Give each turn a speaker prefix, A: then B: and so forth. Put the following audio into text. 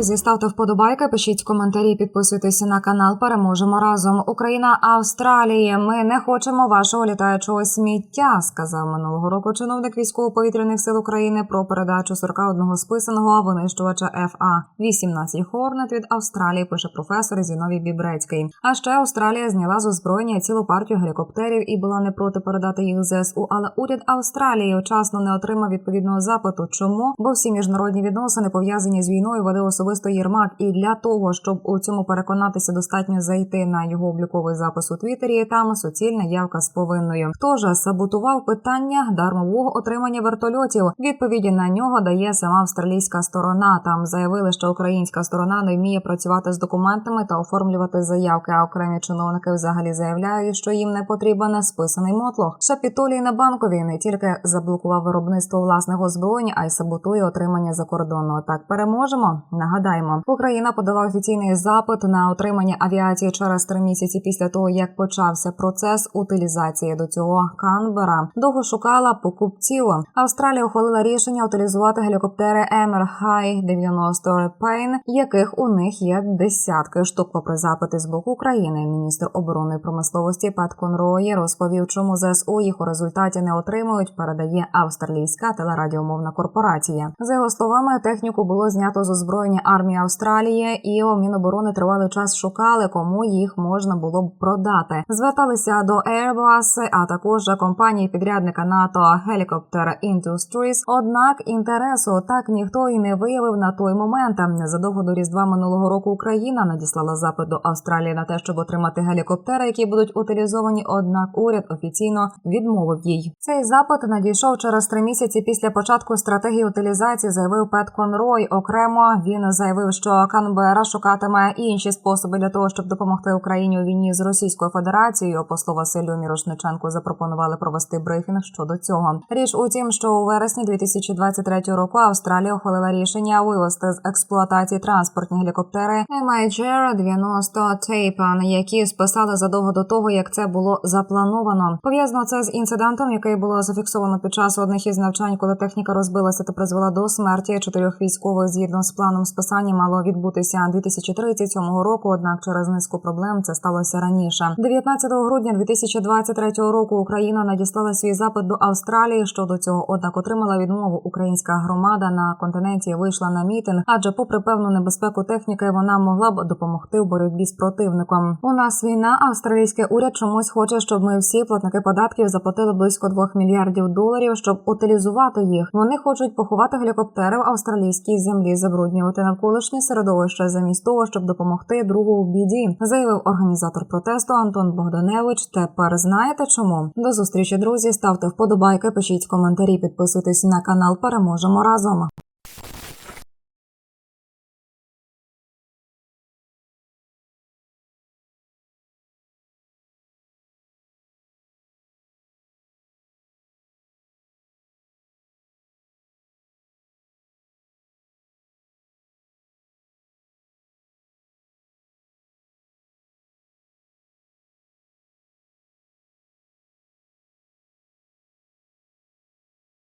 A: Друзі, ставте вподобайки, пишіть коментарі, підписуйтесь на канал. Переможемо разом. Україна, Австралія. Ми не хочемо вашого літаючого сміття, сказав минулого року чиновник військово-повітряних сил України про передачу 41 списаного винищувача ФА 18 Хорнет від Австралії. Пише професор Зіновій Бібрецький. А ще Австралія зняла з озброєння цілу партію гелікоптерів і була не проти передати їх ЗСУ. Але уряд Австралії вчасно не отримав відповідного запиту. Чому? Бо всі міжнародні відносини пов'язані з війною веде особисто Єрмак. І для того, щоб у цьому переконатися, достатньо зайти на його обліковий запис у Твіттері. Там суцільна явка з повинною. Хто ж саботував питання дармового отримання вертольотів? Відповіді на нього дає сама австралійська сторона. Там заявили, що українська сторона не вміє працювати з документами та оформлювати заявки. А окремі чиновники взагалі заявляють, що їм не потрібен списаний мотлох. Шапітолій на банковій не тільки заблокував виробництво власних озброєнь, а й саботує отримання закордонного. Так переможемо. Нагадаємо, Україна подала офіційний запит на отримання авіації через три місяці після того, як почався процес утилізації до цього Канбера. Довго шукала покупців. Австралія ухвалила рішення утилізувати гелікоптери High 90 Repain, яких у них є десятки штук. Попри запити з боку України, міністр оборонної промисловості Пат Конрої розповів, чому ЗСУ їх у результаті не отримують. Передає австралійська телерадіомовна корпорація. За його словами, техніку було знято з озброєння армії Австралії, і у Міноборони тривалий час шукали, кому їх можна було б продати. Зверталися до Airbus, а також компанії підрядника НАТО Helicopter Industries. Однак інтересу так ніхто і не виявив на той момент. Незадовго до різдва минулого року Україна надіслала запит до Австралії на те, щоб отримати гелікоптери, які будуть утилізовані. Однак уряд офіційно відмовив їй. Цей запит надійшов через три місяці після початку стратегії утилізації. Заявив Пет Конрой. Окремо він заявив, що Канбера шукатиме інші способи для того, щоб допомогти Україні у війні з Російською Федерацією. Послу Василю Мірошниченку запропонували провести брифінг щодо цього. Річ у тім, що у вересні 2023 року Австралія ухвалила рішення вивести з експлуатації транспортні гелікоптери MIGR 90 Tapan, які списали задовго до того, як це було заплановано. Пов'язано це з інцидентом, який було зафіксовано під час одних із навчань, коли техніка розбилася та призвела до смерті чотирьох військових згідно з планом списання мало відбутися 2037 року. Однак через низку проблем це сталося раніше. 19 грудня 2023 року Україна надіслала свій запит до Австралії щодо цього. Однак отримала відмову. Українська громада на континенті вийшла на мітинг, адже, попри певну небезпеку техніки, вона могла б допомогти в боротьбі з противником. У нас війна. Австралійський уряд чомусь хоче, щоб ми всі платники податків заплатили близько 2 мільярдів доларів, щоб утилізувати їх. Вони хочуть поховати гелікоптери в австралійській землі, забруднювати навколишнє середовище замість того, щоб допомогти другу в біді, заявив організатор протесту Антон Богданевич. Тепер знаєте чому? До зустрічі, друзі. Ставте вподобайки, пишіть коментарі, підписуйтесь на канал. Переможемо разом.